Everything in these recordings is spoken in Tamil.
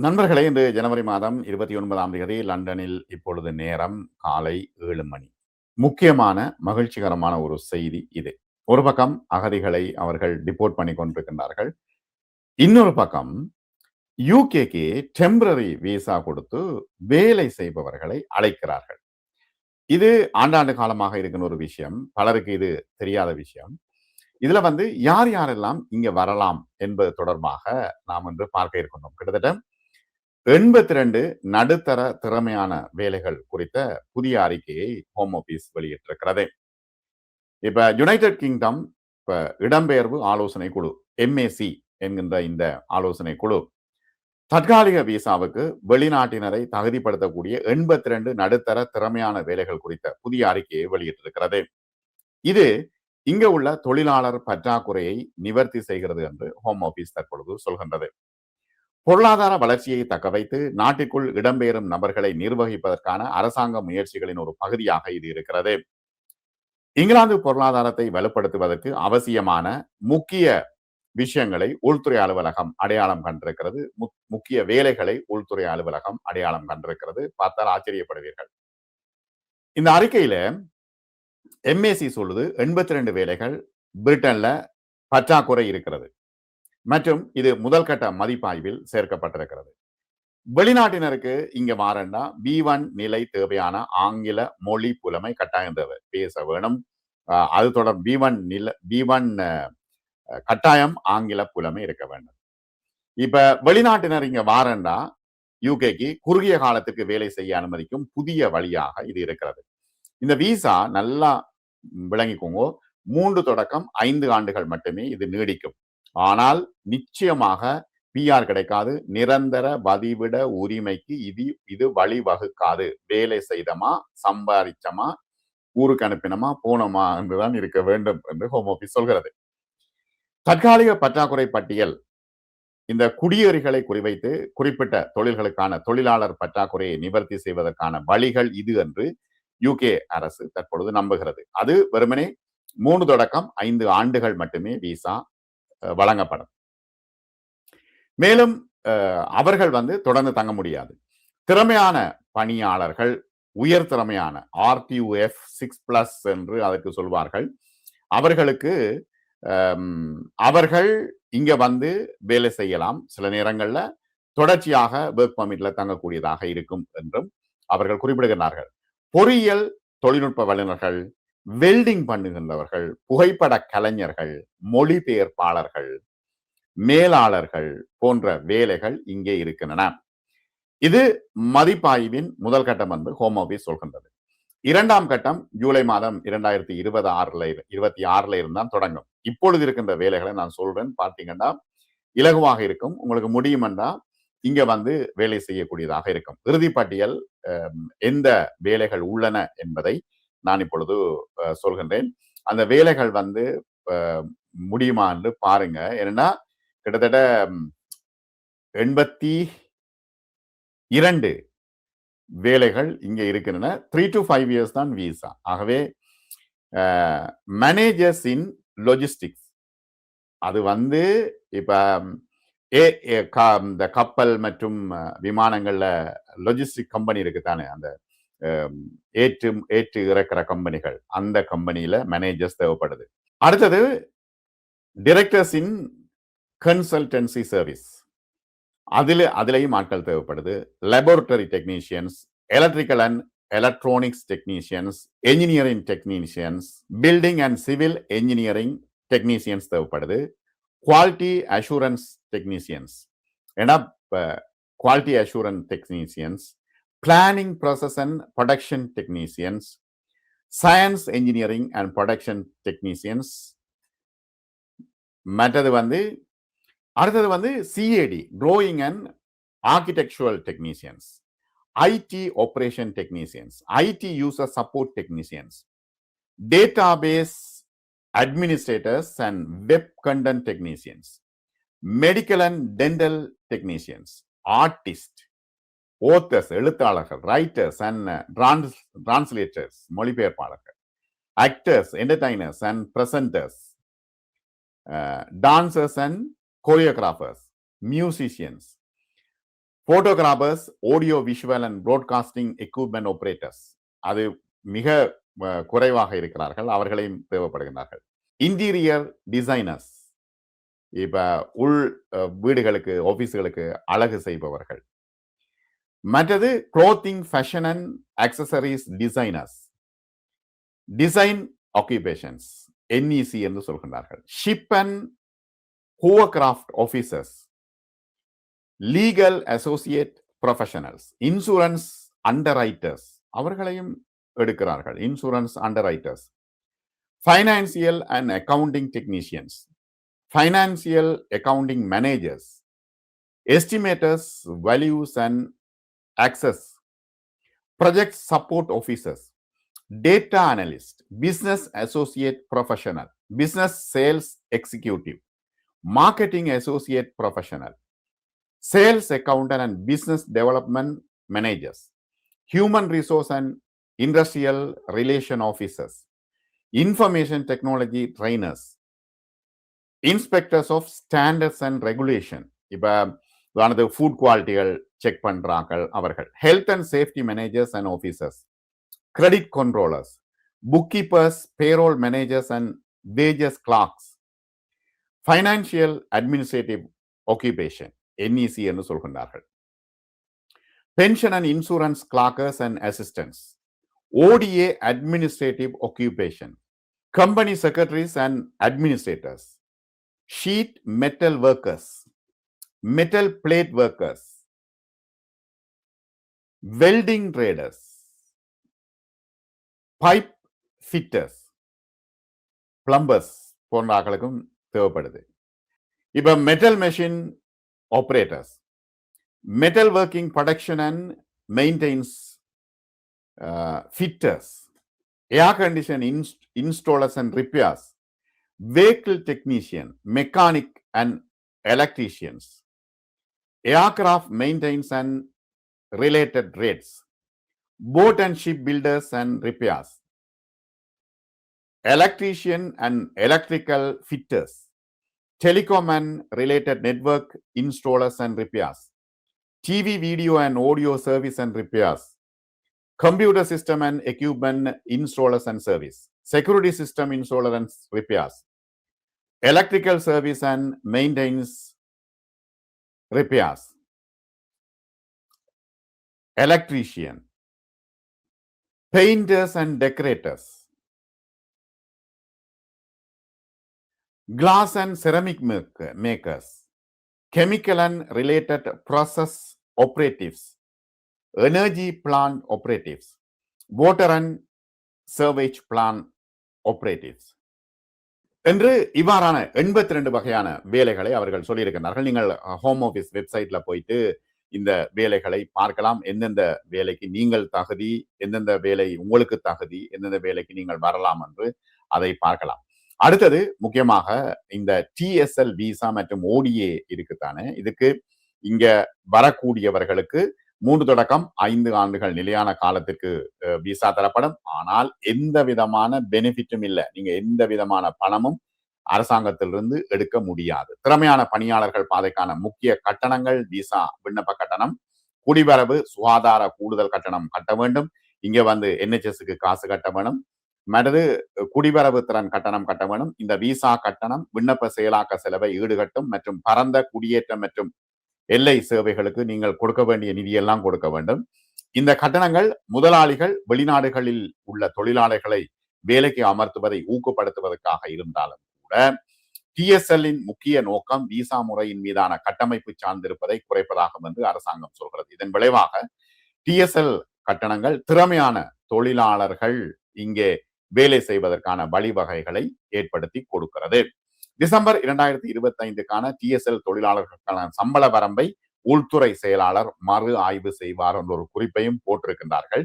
நண்பர்களே இன்று ஜனவரி மாதம் இருபத்தி ஒன்பதாம் தேதி லண்டனில் இப்பொழுது நேரம் காலை ஏழு மணி. முக்கியமான மகிழ்ச்சிகரமான ஒரு செய்தி இது. ஒரு பக்கம் அகதிகளை அவர்கள் டிபோர்ட் பண்ணி கொண்டிருக்கின்றார்கள். இன்னொரு பக்கம் யூகேக்கு டெம்பரரி விசா கொடுத்து வேலை செய்பவர்களை அழைக்கிறார்கள். இது ஆண்டாண்டு காலமாக இருக்கின்ற ஒரு விஷயம். பலருக்கு இது தெரியாத விஷயம். இதுல வந்து யார் யாரெல்லாம் இங்க வரலாம் என்பது தொடர்பாக நாம் இன்று பார்க்க இருக்கின்றோம். கிட்டத்தட்ட எண்பத்தி ரெண்டு நடுத்தர திறமையான வேலைகள் குறித்த புதிய அறிக்கையை ஹோம் ஆபீஸ் வெளியிட்டிருக்கிறது. இப்ப யுனைடெட் கிங்டம் இப்ப இடம்பெயர்வு ஆலோசனை குழு எம்ஏசி என்கின்ற இந்த ஆலோசனை குழு தற்காலிக விசாவுக்கு வெளிநாட்டினரை தகுதிப்படுத்தக்கூடிய எண்பத்தி ரெண்டு நடுத்தர திறமையான வேலைகள் குறித்த புதிய அறிக்கையை வெளியிட்டிருக்கிறது. இது இங்க உள்ள தொழிலாளர் பற்றாக்குறையை நிவர்த்தி செய்கிறது என்று ஹோம் ஆபீஸ் தற்பொழுது சொல்கின்றது. பொருளாதார வளர்ச்சியை தக்க வைத்து நாட்டிற்குள் இடம்பெயரும் நபர்களை நிர்வகிப்பதற்கான அரசாங்க முயற்சிகளின் ஒரு பகுதியாக இது இருக்கிறது. இங்கிலாந்து பொருளாதாரத்தை வலுப்படுத்துவதற்கு அவசியமான முக்கிய விஷயங்களை உள்துறை அலுவலகம் அடையாளம் கண்டிருக்கிறது. முக்கிய வேலைகளை உள்துறை அலுவலகம் அடையாளம் கண்டிருக்கிறது. பார்த்தால் ஆச்சரியப்படுவீர்கள். இந்த அறிக்கையில எம்ஏசி சொல்லுது எண்பத்தி ரெண்டு வேலைகள் பிரிட்டன்ல பற்றாக்குறை இருக்கிறது. மற்றும் இது முதல் கட்ட மதிப்பாய்வில் சேர்க்கப்பட்டிருக்கிறது. வெளிநாட்டினருக்கு இங்க மாறண்டா பி ஒன் நிலை தேவையான ஆங்கில மொழி புலமை கட்டாயம் தேவை. பேச வேணும். அது தொடர் பி ஒன் நில பி ஒன் கட்டாயம் ஆங்கில புலமை இருக்க வேண்டும். இப்ப வெளிநாட்டினர் இங்க வாரண்டா யூகேக்கு குறுகிய காலத்துக்கு வேலை செய்ய அனுமதிக்கும் புதிய வழியாக இது இருக்கிறது. இந்த விசா நல்லா விளங்கிக்கோங்க. மூன்று தொடக்கம் ஐந்து ஆண்டுகள் மட்டுமே இது நீடிக்கும். ஆனால் நிச்சயமாக பிஆர் கிடைக்காது. நிரந்தர பதிவிட உரிமைக்கு இது இது வழிவகுக்காது. வேலை செய்தமா? சம்பாதிச்சமா ஊருக்கு அனுப்பினமா? போனோமா? என்றுதான் இருக்க வேண்டும் என்று ஹோம் ஆஃபீஸ் சொல்கிறது. தற்காலிக பற்றாக்குறை பட்டியல். இந்த குடியேறிகளை குறிவைத்து குறிப்பிட்ட தொழில்களுக்கான தொழிலாளர் பற்றாக்குறையை நிவர்த்தி செய்வதற்கான வழிகள் இது என்று யூகே அரசு தற்பொழுது நம்புகிறது. அது வெறுமனே மூணு தொடக்கம் ஐந்து ஆண்டுகள் மட்டுமே விசா வழங்கப்படும். மேலும் அவர்கள் வந்து தொடர்ந்து தங்க முடியாது. திறமையான பணியாளர்கள் உயர் திறமையான ஆர்டியூஎஃப் சிக்ஸ் பிளஸ் என்று அதற்கு சொல்வார்கள். அவர்களுக்கு அவர்கள் இங்க வந்து வேலை செய்யலாம். சில நேரங்களில் தொடர்ச்சியாக ஒர்க் பர்மிட்ல தங்கக்கூடியதாக இருக்கும் என்றும் அவர்கள் குறிப்பிடுகிறார்கள் பொறியியல் தொழில்நுட்ப வல்லுநர்கள் வெல்டிங் பண்ணுகின்றவர்கள் புகைப்பட கலைஞர்கள் மொழிபெயர்ப்பாளர்கள் மேலாளர்கள் போன்ற வேலைகள் இங்கே இருக்கின்றன. இது மதிப்பாய்வின் முதல் கட்டம் என்று ஹோம் ஆஃபீஸ் சொல்கின்றது. இரண்டாம் கட்டம் ஜூலை மாதம் இரண்டாயிரத்தி இருபது ஆறுல இருபத்தி ஆறுல இருந்தான் தொடங்கும். இப்பொழுது இருக்கின்ற வேலைகளை நான் சொல்றேன். பார்த்தீங்கன்னா இலகுவாக இருக்கும். உங்களுக்கு முடியும் என்றால் இங்க வந்து வேலை செய்யக்கூடியதாக இருக்கும். இறுதி பட்டியல் எந்த வேலைகள் உள்ளன என்பதை நான் இப்பொழுது சொல்கின்றேன். அந்த வேலைகள் வந்து முடியுமா என்று பாருங்க. ஏன்னா கிட்டத்தட்ட எண்பத்தி இரண்டு வேலைகள் இங்கே இருக்கின்றன. த்ரீ டு ஃபைவ் இயர்ஸ் தான் விசா ஆகவே மேனேஜர்ஸ் இன் லொஜிஸ்டிக்ஸ் அது வந்து இப்போ ஏ இந்த கப்பல் மற்றும் விமானங்களில் லொஜிஸ்டிக் கம்பெனி இருக்கு தானே அந்த ஏற்று ஏற்று இறக்கிற கம்பெனிகள் அந்த கம்பெனியில மேனேஜர்ஸ் தேவைப்படுது. அடுத்தது டிரெக்டர்ஸ் இன் கன்சல்டன்சி சர்வீஸ் அதில் அதுலயும் ஆட்கள் தேவைப்படுது. Laboratory technicians electrical and electronics technicians engineering technicians building and civil engineering technicians தேவைப்படுது. குவாலிட்டி அஷூரன்ஸ் டெக்னீஷியன்ஸ் ஏன்னா quality assurance technicians planning process and production technicians science engineering and production technicians மற்றது வந்து அடுத்தது வந்து CAD drawing and architectural technicians IT operation technicians IT user support technicians database administrators and web content technicians, medical and dental technicians, artists, authors எழுத்தாளர்கள் writers and translators மொழிபெயர்ப்பாளர்கள் actors entertainers and presenters dancers and choreographers musicians photographers audio visual and broadcasting equipment operators அது மிக uh, குறைவாக இருக்கிறார்கள். அவர்களையும் தேவைப்படுகின்றார்கள். இன்டீரியர் டிசைனர்ஸ் இப்போ உள் uh, வீடுகளுக்கு ஆஃபீஸுகளுக்கு அழகு செய்பவர்கள். மற்றது clothing fashion and accessories designers design occupations NEC என்று சொல்கின்றார்கள். Ship and hovercraft officers legal associate professionals insurance under அவர்களையும் எடுக்கிறார்கள். Insurance underwriters financial and accounting technicians financial accounting managers estimators values and access project support officers data analyst business associate professional business sales executive marketing associate professional sales accountant and business development managers human resource and industrial relation officers information technology trainers inspectors of standards and regulation இப்ப அதாவது ஃபுட் குவாலிட்டிகள் செக் பண்றாங்கள் அவர்கள். Health and safety managers and officers credit controllers bookkeepers payroll managers and wages clerks financial administrative occupation NEC என்று சொல்கின்றார்கள். Pension and insurance clerks and assistants other administrative occupation company secretaries and administrators sheet metal workers metal plate workers, welding traders, pipe fitters, plumbers போன்ற ஆட்களுக்கும் தேவைப்படுது இப்ப metal machine operators metal working production and maintenance fitters air condition installers and repairs vehicle technician mechanic and electricians, aircraft maintenance and related trades, boat and ship builders and repairs, electrician and electrical fitters, telecom and related network installers and repairs, TV, video and audio service and repairs, computer system and equipment installers and service, security system installer and repairs, electrical service and maintenance repairs electrician. Painters and decorators. Glass and ceramic make- makers. Chemical and related process operatives. Energy plant operatives. Water and sewage plant operatives என்று இவ்வாறான எண்பத்தி ரெண்டு வகையான வேலைகளை அவர்கள் சொல்லியிருக்கிறார்கள் நீங்கள் ஹோம் ஆஃபீஸ் வெப்சைட்ல போயிட்டு இந்த வேலைகளை பார்க்கலாம். எந்தெந்த வேலைக்கு நீங்கள் தகுதி எந்தெந்த வேலை உங்களுக்கு தகுதி எந்தெந்த வேலைக்கு நீங்கள் வரலாம் என்று அதை பார்க்கலாம். அடுத்தது முக்கியமாக இந்த டிஎஸ்எல் விசா மற்றும் ஓடிஏ இருக்குத்தானே இதுக்கு இங்க வரக்கூடியவர்களுக்கு மூன்று தொடக்கம் ஐந்து ஆண்டுகள் நிலையான காலத்திற்கு விசா தரப்படும். ஆனால் எந்த விதமான பெனிஃபிட்டும் இல்லை. நீங்க எந்த விதமான பணமும் அரசாங்கத்திலிருந்து எடுக்க முடியாது. திறமையான பணியாளர்கள் பாதைக்கான முக்கிய கட்டணங்கள் விசா விண்ணப்ப கட்டணம் குடிவரவு சுகாதார கூடுதல் கட்டணம் கட்ட வேண்டும். இங்க வந்து என்ஹெச்எஸ்க்கு காசு கட்ட வேணும். மற்றது குடிவரவு திறன் கட்டணம் கட்ட வேணும். இந்த விசா கட்டணம் விண்ணப்ப செயலாக்க செலவை ஈடுகட்டும் மற்றும் பரந்த குடியேற்றம் மற்றும் எல்லை சேவைகளுக்கு நீங்கள் கொடுக்க வேண்டிய நிதியெல்லாம் கொடுக்க வேண்டும். இந்த கட்டணங்கள் முதலாளிகள் வெளிநாடுகளில் உள்ள தொழிலாளர்களை வேலைக்கு அமர்த்துவதை ஊக்கப்படுத்துவதற்காக இருந்தாலும் கூட டிஎஸ்எல்லின் முக்கிய நோக்கம் விசா முறையின் மீதான கட்டமைப்பு சார்ந்திருப்பதை குறைப்பதாகும் என்று அரசாங்கம் சொல்கிறது. இதன் விளைவாக டிஎஸ்எல் கட்டணங்கள் திறமையான தொழிலாளர்கள் இங்கே வேலை செய்வதற்கான வழிவகைகளை ஏற்படுத்தி கொடுக்கிறது. டிசம்பர் இரண்டாயிரத்தி இருபத்தி ஐந்துக்கான டிஎஸ்எல் தொழிலாளர்களுக்கான சம்பள வரம்பை உள்துறை செயலாளர் மறு ஆய்வு செய்வார் என்ற ஒரு குறிப்பையும் போட்டிருக்கின்றார்கள்.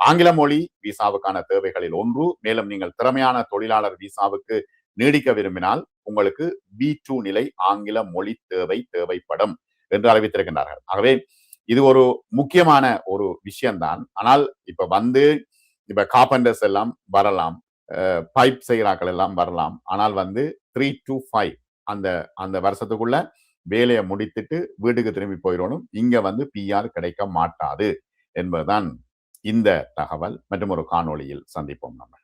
ஆங்கில மொழி விசாவுக்கான தேவைகளில் ஒன்று மேலும் நீங்கள் திறமையான தொழிலாளர் விசாவுக்கு நீடிக்க விரும்பினால் உங்களுக்கு பி டூ நிலை ஆங்கில மொழி தேவை தேவைப்படும் என்று அறிவித்திருக்கின்றார்கள். ஆகவே இது ஒரு முக்கியமான ஒரு விஷயம்தான். ஆனால் இப்ப வந்து இப்ப காப்பண்டர்ஸ் எல்லாம் வரலாம் பைப் செய்கிறாக்கள் எல்லாம் வரலாம். ஆனால் வந்து த்ரீ டு ஃபைவ் அந்த அந்த வருஷத்துக்குள்ள வேலையை முடித்துட்டு வீட்டுக்கு திரும்பி போயிடணும். இங்க வந்து பிஆர் கிடைக்க மாட்டாது என்பதுதான் இந்த தகவல். மற்றும் ஒரு காணொளியில் சந்திப்போம் நம்ம.